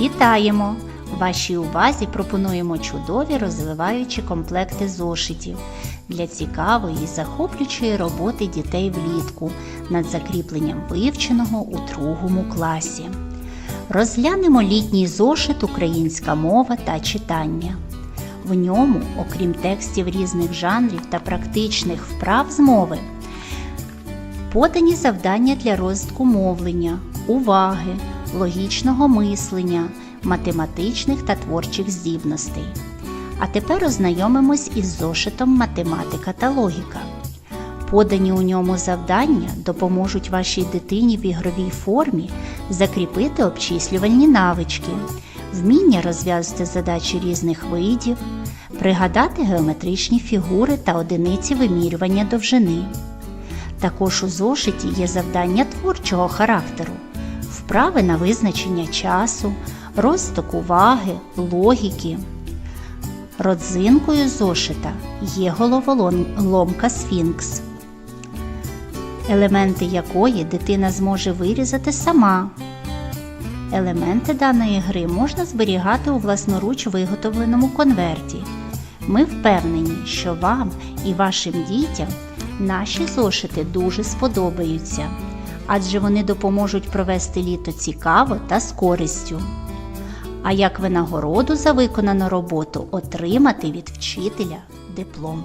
Вітаємо! Вашій увазі пропонуємо чудові розвиваючі комплекти зошитів для цікавої і захоплюючої роботи дітей влітку над закріпленням вивченого у другому класі. Розглянемо літній зошит Українська мова та читання. В ньому, окрім текстів різних жанрів та практичних вправ з мови, подані завдання для розвитку мовлення, уваги, логічного мислення, математичних та творчих здібностей. А тепер ознайомимось із зошитом математика та логіка. Подані у ньому завдання допоможуть вашій дитині в ігровій формі закріпити обчислювальні навички, вміння розв'язати задачі різних видів, пригадати геометричні фігури та одиниці вимірювання довжини. Також у зошиті є завдання творчого характеру, вправи на визначення часу, розвиток уваги, логіки. Родзинкою зошита є головоломка Сфінкс, елементи якої дитина зможе вирізати сама. Елементи даної гри можна зберігати у власноруч виготовленому конверті. Ми впевнені, що вам і вашим дітям наші зошити дуже сподобаються, адже вони допоможуть провести літо цікаво та з користю. А як винагороду за виконану роботу отримати від вчителя диплом.